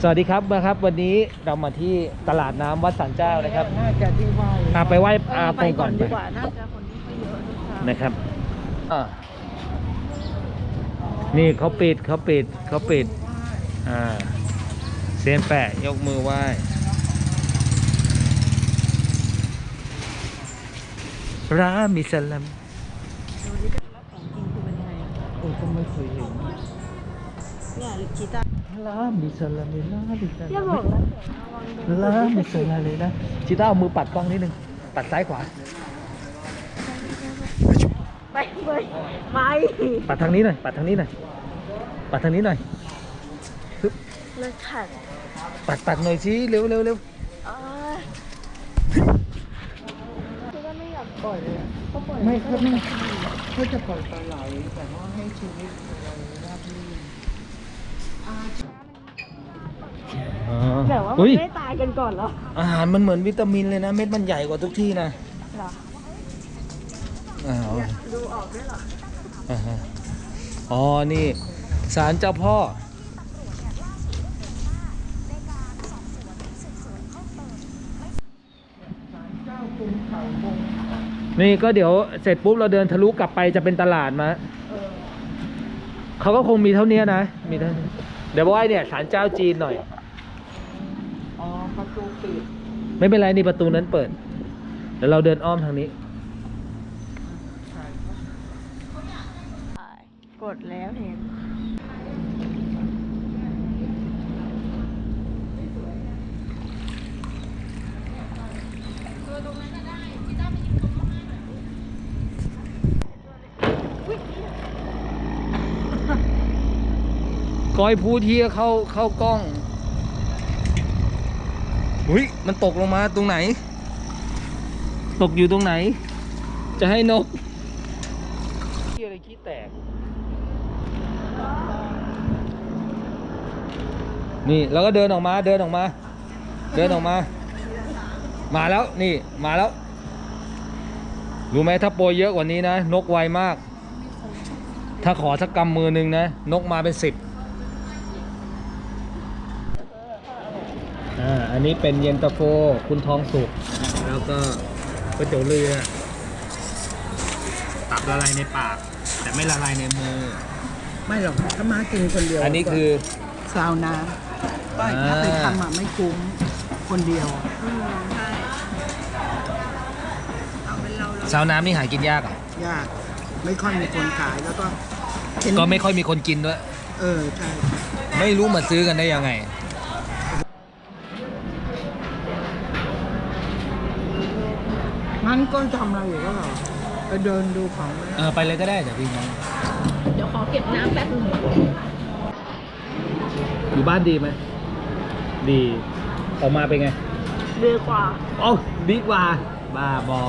สวัสดีครับนะครับ วันนี้เรามาที่ตลาดน้ำวัดสันเจ้านะครับน่าจะที่ไหว้อะไปไหว้เออาอปงก่อนดีกว่าน่าจะคนที่ไม่เยอะนะคะนะครับอะนี่เขาปิดเขาปิดเขาปิดอ่าเซียนแปะยกมือไหว้ รามิสลัมดูดิของจริงคือเป็นยังไงอะโอ้ก็ไม่เคยเห็นเนี่ยลิกิต้า รามิสลัมรามิสอย่าลับอกมนะลาไม่สวยเลยนะชิต้าเอามือปัดกล้องนิดนึง ปัดซ้ายขวา ไปไปไม่ปัดทางนี้หน่อย ปัดทางนี้หน่อย ปัดทางนี้หน่อยปึ๊บเลิกขัดปัดปัดหน่อยสิ เร็วเร็วเร็วเออคือว่าไม่อยากปล่อยเลยอะเขาปล่อยไม่เขาไม่เขาจะปล่อยปลาไหลแต่ว่าให้ชีวิตเราราบรื่นอ๋อ แบบว่ามัอุ้นยไม่ตายกันก่อนเหรอ อาหารมันเหมือนวิตามินเลยนะ เม็ดมันใหญ่กว่าทุกที่นะเหรออ้าวเนี่ยดูออกด้วยเหรออ่าฮะอ๋อ นี่ศาลเจ้าพ่อเจ้ากรุงเขาวงนี่ก็เดี๋ยวเสร็จปุ๊บเราเดินทะลุกลับไปจะเป็นตลาดมาเออเขาก็คงมีเท่านี้นะ มีเท่านี้ เดี๋ยวบอกว่าเนี่ยศาลเจ้าจีนหน่อย อ๋อประตูปิดไม่เป็นไรนี่ประตูนั้นเปิด เดี๋ยวเราเดินอ้อมทางนี้ใช่กดแล้วเห็น ก้อยพูดที่เข้าเข้ากล้องอุ้ยมันตกลงมาตรงไหน ตกอยู่ตรงไหน จะให้นกขี้อะไรขี้แตก นี่แล้วก็เดินออกมาเดินออกมา เดินออกมา มาแล้วนี่มาแล้ว รู้ไหมถ้าโปรยเยอะกว่านี้นะ นกไวมาก ถ้าขอสักกำมือหนึงนะ นกมาเป็นสิบ อ่าอันนี้เป็นเย็นตาโฟคุณทองสุก แล้วก็ก๋วยเตี๋ยวเรือตับละลายในปาก แต่ไม่ละลายในมือ ไม่หรอกถ้ามากินคนเดียวอันนี้คือซาวน้ำป้ายถ้าไปทำอะไม่คุ้มคนเดียวอะอืมใช่ซาวน้ำนี่หากินยากอะยาก ไม่ค่อยมีคนขายแล้วก็เห็นก็ไม่ค่อยมีคนกินด้วย เออใช่ไม่รู้มาซื้อกันได้ยังไง นก็ทำอะไรอยู่ก็หรอไปเดินดูของไหมเออไปเลยก็ได้เดี๋ยวพี่น้องเดี๋ยวขอเก็บน้ำแป๊บนึงอยู่บ้านดีไหมดีออกมาเป็นไงดีกว่าโอ้าดีกว่าบ้าบอ